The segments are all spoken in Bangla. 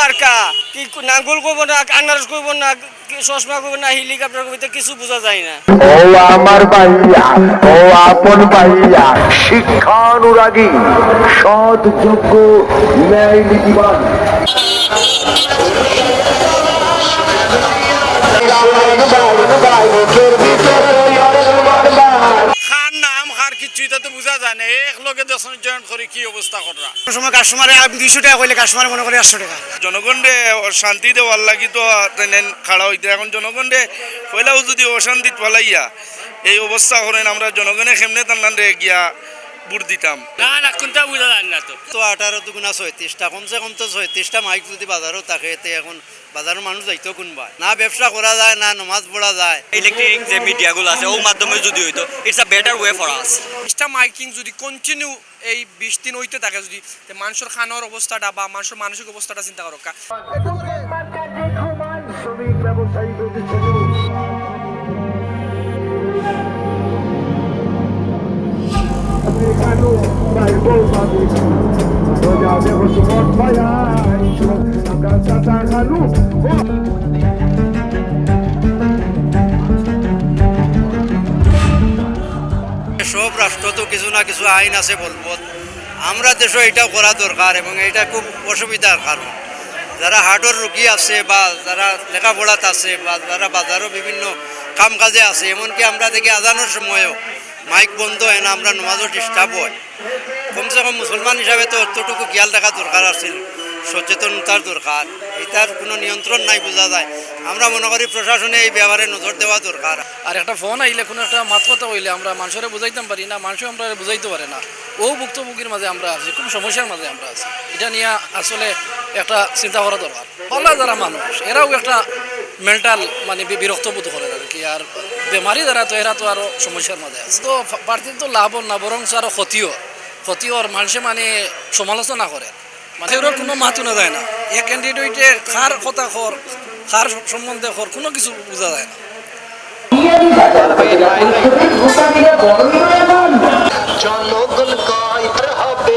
মার্কা কি নাঙ্গল করব না আনারস করব না কি চশমা করব না হেলিকপ্টার করব কিছু বোঝা যায় না ও আমার ভাইয়া ও আপন ভাইয়া শিক্ষানুরাগী সৎ যোগ্য ন্যায় নীতিবান খার এক লগে দর্শন জয়েন করে কি অবস্থা করা সময় কাস্টমারে দুইশো টাকা কইলে কাস্টমার মনে করে একশো টাকা। জনগণরে শান্তি দেওয়ার লাগি তো খাড়া হইতে। এখন জনগণরে কইলাও যদি অশান্তিত পালাইয়া এই অবস্থা করেন আমরা জনগণে খেমনে তান্ডান রে গিয়া বুট দিতাম। না না কোনটা বোঝা যায় না তো। তো আঠারো দুগুণা ছয়ত্রিশটা কমসে কম তো ছয়ত্রিশটা মাইক যদি বাজারও থাকে এতে এখন বাজারের মানুষ যাইতো কোনবা। না ব্যবসা করা যায় না নমাজ পড়া যায়। ইলেকট্রিক যে মিডিয়াগুলো আছে ওর মাধ্যমে যদি হইতো it's a better way for us ইস্টা মাইকিং যদি কন্টিনিউ এই বিশ দিন হইতে থাকে যদি তে মানুষের খানোর অবস্থাটা বা মানুষের মানসিক অবস্থাটা চিন্তা করো সব রাষ্ট্র তো কিছু না কিছু আইন আছে বলব। আমরা দেশে এটাও করা দরকার এবং এটা খুব অসুবিধার কারণ। যারা হার্টের রুগী আছে বা যারা লেখাপড়াতে আছে বা যারা বাজারও বিভিন্ন কাম কাজে আছে, এমনকি আমরা দেখি আজানোর সময়ও মাইক বন্ধ হয় না, আমরা নমাজও ডিস্টার্ব হয়। কমসে কম মুসলমান হিসাবে তো অতটুকু খেয়াল রাখা দরকার আছিল সচেতনতার দরকার। এটার কোনো নিয়ন্ত্রণ নাই বোঝা যায়। আমরা মনে করি প্রশাসনে এই ব্যাপারে নজর দেওয়া দরকার। আর একটা ফোন আইলে, কোনো একটা মাত কথা হইলে আমরা মানুষের বুঝাইতাম পারি না, মানুষও আমরা বুঝাইতে পারে না। ও ভুক্তভোগীর মাঝে আমরা আছি, খুব সমস্যার মাঝে আমরা আছি। এটা নিয়ে আসলে একটা চিন্তা করা দরকার। পাল্লা যারা মানুষ, এরাও একটা মেন্টাল মানে বিরক্ত বোধ করে আর কি। আর বেমারি যারা তো এরা তো আরও সমস্যার মাঝে আছে। তো প্রার্থীর তো লাভ না বরং আরও ক্ষতিও। ক্ষতিও আর মানুষে মানে সমালোচনা করে। মানে কোনো মাতো না যায় না। এ ক্যান্ডিডেটে খার কথা খর খার সম্বন্ধে খর, কোনো কিছু বোঝা যায় না। জনগণ হবে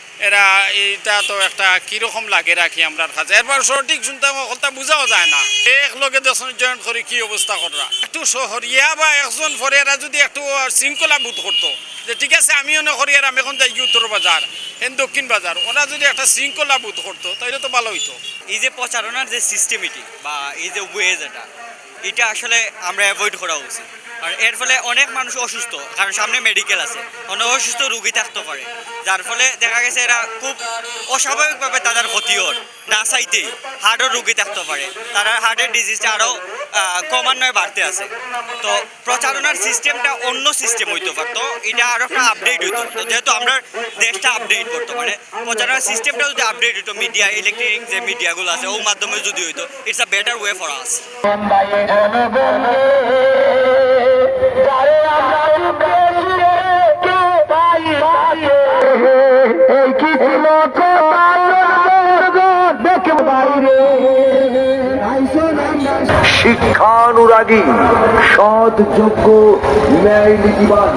এরা এটা তো একটা কীরকম লাগে রাখি আমরা কাছে। এরপর সঠিক শুনতে কথা বোঝাও যায় না। এক লগে দর্শন জয়েন করে কি অবস্থা করা একটু শহরিয়া বা একজন পরে এরা যদি একটু শৃঙ্খলা বোধ করতো, যে ঠিক আছে, আমিও না করি, আর আমি এখন যাই উত্তর বাজার, হেন দক্ষিণ বাজার, ওরা যদি একটা শৃঙ্খলা বোধ করতো তাহলে তো ভালো হইতো। এই যে প্রচারণার যে সিস্টেমেটিক বা এই যে ওয়েজ এটা এটা আসলে আমরা অ্যাভয়েড করা উচিত। আর এর ফলে অনেক মানুষ অসুস্থ, কারণ সামনে মেডিকেল আছে। অনেক অসুস্থ রুগী থাকতে পারে। যার ফলে দেখা গেছে এরা খুব অস্বাভাবিকভাবে তাদের ক্ষতি হর না চাইতেই হার্টের রুগী থাকতে পারে। তারা হার্টের ডিজিজটা আরও ক্রমান্বয়ে বাড়তে আছে। তো প্রচারণার সিস্টেমটা অন্য সিস্টেম হইতে পারতো এটা আরও একটা আপডেট হইতো তো যেহেতু আমরা দেশটা আপডেট করতে পারে প্রচারণার সিস্টেমটা যদি আপডেট হইতো মিডিয়া ইলেকট্রনিক যে মিডিয়াগুলো আছে ওর মাধ্যমে যদি হইতো it's a better way for us শিক্ষানুরাগী সৎ যোগ্য ন্যায় নীতিবান।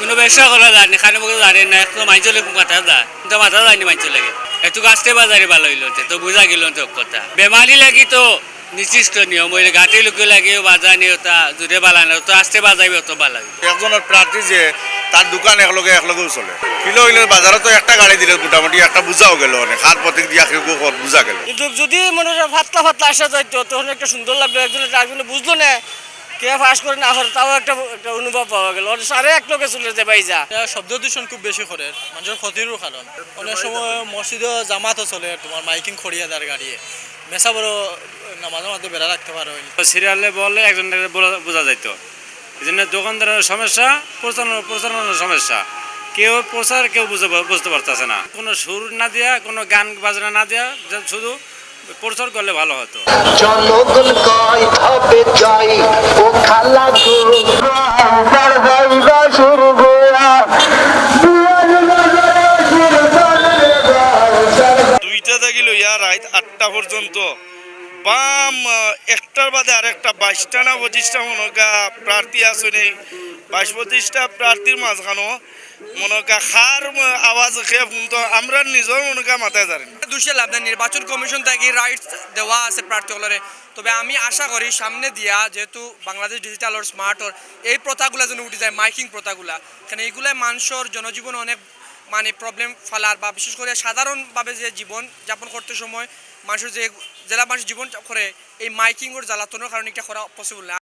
কোনো ব্যবসা করা যায় খানে বলতে জানে না একটু মাইচ লেগে মাথা যায়। কিন্তু মাথা যায়নি মাইচ লেগে। একটু গাছতে বাজারে ভালো হইল তো বুঝা গেল তো কথা। বেমারি লাগি তো নির্দিষ্ট নিয়ম ওই ঘাটে লোকে লাগে বাজানি ওটা দূরে বালানো তো আসতে বাজাইবে অত ভালো একজনের প্রার্থী যে তার দোকান একলগে একলগেও চলে কিলো হইলে বাজারে তো একটা গাড়ি দিলে মোটামুটি একটা বুঝাও গেল অনেক হাত প্রতীক দিয়া কেউ বুঝা গেল। কিন্তু যদি মনে হয় ফাতলা ফাতলা আসা যাইতো তখন একটা সুন্দর লাগল। একজনে একজনে বুঝলো না কে ফাঁস করে না করে তাও একটা একটা অনুভব পাওয়া গেল। ওর সাড়ে এক লোকে চলে যে ভাই যা। শব্দ দূষণ খুব বেশি করে মানুষের ক্ষতিরও কারণ। অনেক সময় জামাতও চলে তোমার মাইকিং খড়িয়া দার গাড়িয়ে। মেসা বড় নামাজের মধ্যে বেড়া রাখতে পারো সিরিয়ালে বলে একজন বোঝা যাইতো। এই জন্য দোকানদারের সমস্যা প্রচারণার প্রচারণার সমস্যা। কেউ প্রচার কেউ বুঝে বুঝতে পারতেছে না। কোনো সুর না দেওয়া কোনো গান বাজনা না দেওয়া শুধু প্রচার করলে ভালো হতো। জনগণ কয় হবে জয় ও খালা দুইটা থেকে লইয়া রাত আটটা পর্যন্ত। বাম একটার বাদে আরেকটা বাইশটা না পঁচিশটা মনকা প্রার্থী আছে নেই বাইশ পঁচিশটা প্রার্থীর মাঝখানো মনকা খার আওয়াজ খেয়ে তো আমরা নিজের মনকা মাথায় জানি না। দুষে লাভ নির্বাচন কমিশন থেকে রাইটস দেওয়া আছে প্রার্থীগুলোরে তবে আমি আশা করি সামনে দিয়া যেহেতু Bangladesh digital or smart or এই প্রথাগুলা যেন উঠে যায়, মাইকিং প্রথাগুলা কারণ এইগুলা মানুষের জনজীবন অনেক মানে প্রবলেম ফেলার বা বিশেষ করে সাধারণভাবে যে জীবন যাপন করতে সময় মানুষের যে জেলা মানুষ জীবন করে এই মাইকিংয়ের জ্বালাতনের কারণে এটা করা পসিবল না।